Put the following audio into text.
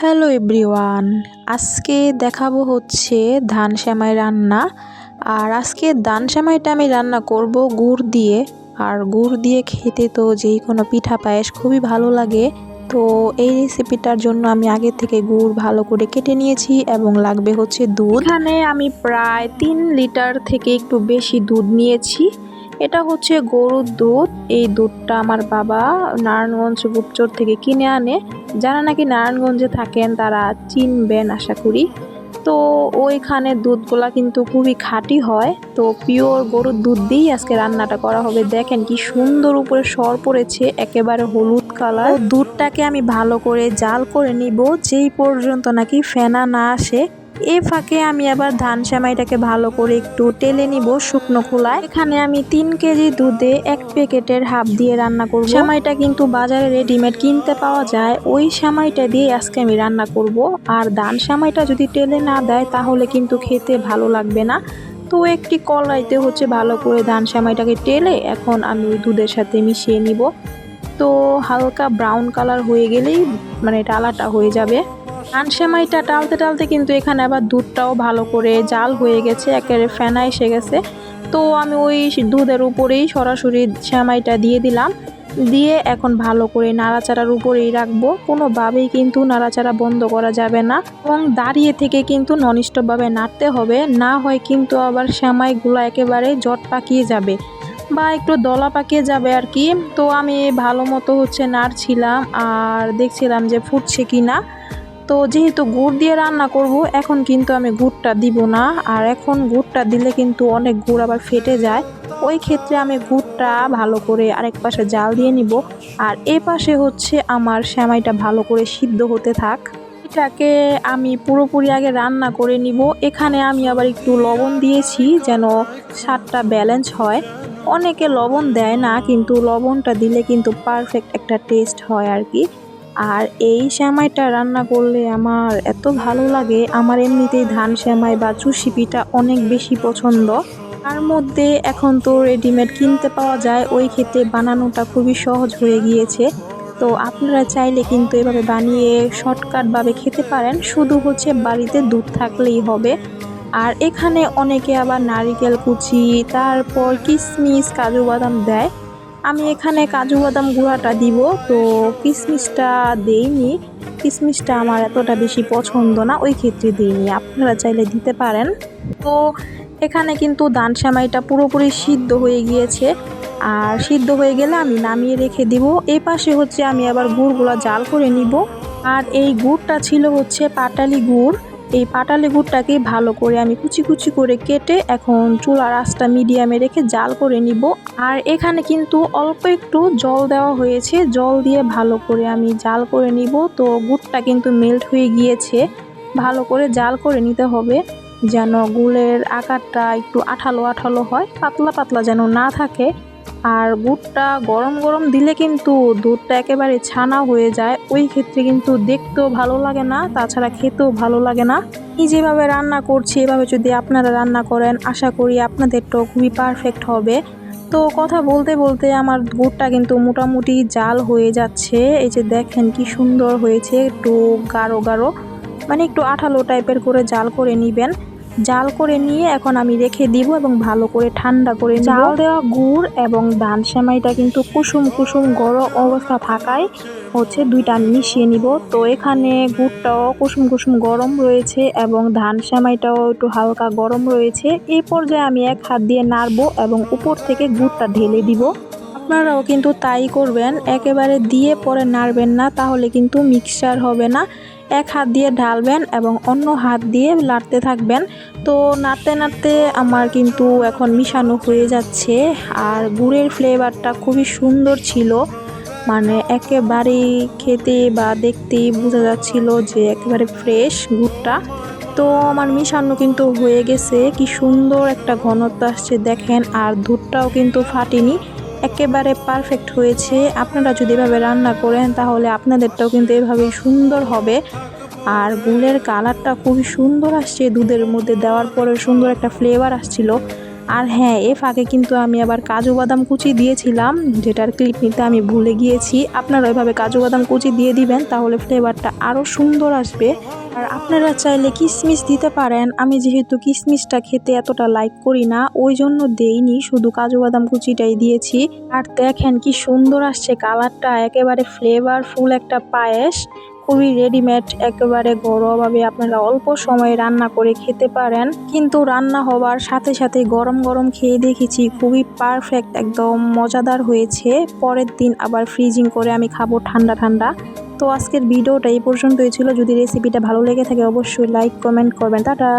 Hello everyone, আজকে দেখাবো হচ্ছে ধান সেমাই রান্না। আর আজকে ধান সেমাইটা আমি রান্না করব গুড় দিয়ে। আর গুড় দিয়ে খেতে তো যেই কোনো পিঠা পায়েস খুবই ভালো লাগে। তো এই রেসিপিটার জন্য আমি আগে থেকে গুড় ভালো করে কেটে নিয়েছি এবং লাগবে হচ্ছে দুধ। এখানে আমি প্রায় তিন লিটার থেকে একটু বেশি দুধ নিয়েছি। এটা হচ্ছে গরুর দুধ। এই দুধটা আমার বাবা নারায়ণগঞ্জ গুপচর থেকে কিনে আনে। যারা নাকি নারায়ণগঞ্জে থাকেন, তারা চিনবেন আশা করি। তো ওইখানে দুধগুলা কিন্তু খুবই খাঁটি হয়। তো পিওর গরুর দুধ দিয়েই আজকে রান্নাটা করা হবে। দেখেন কি সুন্দর উপরে সর পড়েছে, একেবারে হলুদ কালার। দুধটাকে আমি ভালো করে জাল করে নিব। যেই পর্যন্ত নাকি ফেনা না আসে এ ফাঁকে আমি আবার ধান সেমাইটাকে ভালো করে একটু টেলে নিব শুকনো খোলায়। এখানে আমি তিন কেজি দুধে এক প্যাকেটের হাফ দিয়ে রান্না করব। সেমাইটা কিন্তু বাজারে রেডিমেড কিনতে পাওয়া যায়। ওই সেমাইটা দিয়ে আজকে আমি রান্না করব। আর ধান সেমাইটা যদি টেলে না দেয়, তাহলে কিন্তু খেতে ভালো লাগবে না। তো একটি কলাইতে হচ্ছে ভালো করে ধান সেমাইটাকে টেলে এখন আমি দুধের সাথে মিশিয়ে নিব। তো হালকা ব্রাউন কালার হয়ে গেলেই মানে টালাটা হয়ে যাবে। ধান সেমাইটা টালতে টালতে কিন্তু এখানে আবার দুধটাও ভালো করে জাল হয়ে গেছে, একেবারে ফেনা এসে গেছে। তো আমি ওই দুধের উপরেই সরাসরি সেমাইটা দিয়ে দিলাম। দিয়ে এখন ভালো করে নাড়াচাড়ার উপরেই রাখব। কোনোভাবেই কিন্তু নাড়াচাড়া বন্ধ করা যাবে না। এবং দাঁড়িয়ে থেকে কিন্তু ননস্টপভাবে নাড়তে হবে। না হয় কিন্তু আবার সেমাইগুলো একেবারে জট পাকিয়ে যাবে বা একটু দলা পাকিয়ে যাবে আর কি। তো আমি ভালো মতো হচ্ছে নাড়ছিলাম আর দেখছিলাম যে ফুটছে কি না তো যেহেতু গুড় দিয়ে রান্না করব, এখন কিন্তু আমি গুড়টা দিব না। আর এখন গুড়টা দিলে কিন্তু অনেক গুড় আবার ফেটে যায়। ওই ক্ষেত্রে আমি গুড়টা ভালো করে আরেক পাশে জাল দিয়ে নিব। আর এ পাশে হচ্ছে আমার সেমাইটা ভালো করে সিদ্ধ হতে থাক। এটাকে আমি পুরোপুরি আগে রান্না করে নিব। এখানে আমি আবার একটু লবণ দিয়েছি যেন স্বাদটা ব্যালেন্স হয়। অনেকে লবণ দেয় না, কিন্তু লবণটা দিলে কিন্তু পারফেক্ট একটা টেস্ট হয় আর কি। আর এই শ্যামাইটা রান্না করলে আমার এত ভালো লাগে। আমার এমনিতেই ধান শ্যামাই বা চুষি পিঠা অনেক বেশি পছন্দ। তার মধ্যে এখন তো রেডিমেড কিনতে পাওয়া যায়, ওই ক্ষেত্রে বানানোটা খুবই সহজ হয়ে গিয়েছে। তো আপনারা চাইলে কিন্তু এভাবে বানিয়ে শর্টকাটভাবে খেতে পারেন। শুধু হচ্ছে বাড়িতে দুধ থাকলেই হবে। আর এখানে অনেকে আবার নারিকেল কুচি, তারপর কিশমিশ কাজু বাদাম দেয়। আমি এখানে কাজু বাদাম গুঁড়াটা দিব, তো কিশমিশটা দেইনি। কিশমিশটা আমার এতটা বেশি পছন্দ না, ওই ক্ষেত্রে দিইনি। আপনারা চাইলে দিতে পারেন। তো এখানে কিন্তু দান সেমাইটা পুরোপুরি সিদ্ধ হয়ে গিয়েছে। আর সিদ্ধ হয়ে গেলে আমি নামিয়ে রেখে দিব। এই পাশে হচ্ছে আমি আবার গুড়গুলো জাল করে নিব। আর এই গুড়টা ছিল হচ্ছে পাটালি গুড়। এই পাটালি গুড়টাকে ভালো করে আমি কুচি কুচি করে কেটে এখন চুলার আঁচটা মিডিয়ামে রেখে জাল করে নিব। আর এখানে কিন্তু অল্প একটু জল দেওয়া হয়েছে। জল দিয়ে ভালো করে আমি জাল করে নিব। তো গুড়টা কিন্তু মেল্ট হয়ে গিয়েছে। ভালো করে জাল করে নিতে হবে যেন গুলের আকারটা একটু আঠালো আঠালো হয়, পাতলা পাতলা যেন না থাকে। আর গুড়টা গরম গরম দিলে কিন্তু দুধটা একেবারে ছানা হয়ে যায়। ওই ক্ষেত্রে কিন্তু দেখতেও ভালো লাগে না, তাছাড়া খেতেও ভালো লাগে না। আমি যেভাবে রান্না করছি, এভাবে যদি আপনারা রান্না করেন, আশা করি আপনাদেরটাও খুবই পারফেক্ট হবে। তো কথা বলতে বলতে আমার গুড়টা কিন্তু মোটামুটি জাল হয়ে যাচ্ছে। এই যে দেখেন কি সুন্দর হয়েছে, একটু গাঢ় গাঢ় মানে একটু আঠালো টাইপের করে জাল করে নিবেন। জাল করে নিয়ে এখন আমি রেখে দিব এবং ভালো করে ঠান্ডা করে জাল দেওয়া গুড় এবং ধান সেমাইটা কিন্তু কুসুম কুসুম গরম অবস্থা থাকায় হচ্ছে দুইটা মিশিয়ে নিব। তো এখানে গুড়টাও কুসুম কুসুম গরম রয়েছে এবং ধান সেমাইটাও একটু হালকা গরম রয়েছে। এই পর্যায়ে আমি এক হাত দিয়ে নাড়বো এবং উপর থেকে গুড়টা ঢেলে দিব। আপনারাও কিন্তু তাই করবেন। একেবারে দিয়ে পরে নাড়বেন না তাহলে কিন্তু মিক্সচার হবে না। এক হাত দিয়ে ঢালবেন এবং অন্য হাত দিয়ে লাড়তে থাকবেন। তো নাড়তে নাড়তে আমার কিন্তু এখন মিশানো হয়ে যাচ্ছে। আর গুড়ের ফ্লেভারটা খুবই সুন্দর ছিল। মানে একেবারেই খেতে বা দেখতেই বোঝা যাচ্ছিল যে একেবারে ফ্রেশ গুড়টা। তো আমার মিশানো কিন্তু হয়ে গেছে। কি সুন্দর একটা ঘনত্ব আসছে দেখেন। আর দুধটাও কিন্তু ফাটেনি। একেবারে পারফেক্ট হয়েছে। আপনারা যদি এভাবে রান্না করেন, তাহলে আপনাদেরটাও কিন্তু এভাবেই সুন্দর হবে। আর গুলের কালারটা খুবই সুন্দর আসছে দুধের মধ্যে দেওয়ার পরে, সুন্দর একটা ফ্লেভার আসছিল। আর হ্যাঁ এ ফাঁকে কিন্তু আমি আবার কাজু বাদাম কুচি দিয়েছিলাম, যেটার ক্লিপ নিতে আমি ভুলে গিয়েছি। আপনারা ওইভাবে কাজু বাদাম কুচি দিয়ে দিবেন, তাহলে ফ্লেভারটা আরও সুন্দর আসবে। আর আপনারা চাইলে কিশমিশ দিতে পারেন। আমি যেহেতু কিশমিশটা খেতে এতটা লাইক করি না, ওই জন্য দেইনি, শুধু কাজু বাদাম কুচিটাই দিয়েছি। আর দেখেন কি সুন্দর আসছে কালারটা একেবারে ফ্লেভারফুল একটা পায়েস। খুবই রেডিমেড একেবারে ঘরোয়াভাবে আপনারা অল্প সময়ে রান্না করে খেতে পারেন। কিন্তু রান্না হওয়ার সাথে সাথে গরম গরম খেয়ে দেখেছি, খুবই পারফেক্ট একদম মজাদার হয়েছে। পরের দিন আবার ফ্রিজিং করে আমি খাব ঠান্ডা ঠান্ডা। তো আজকের ভিডিওটা এই পর্যন্তই ছিল। যদি রেসিপিটা ভালো লেগে থাকে, অবশ্যই লাইক কমেন্ট করবেন। টাটা!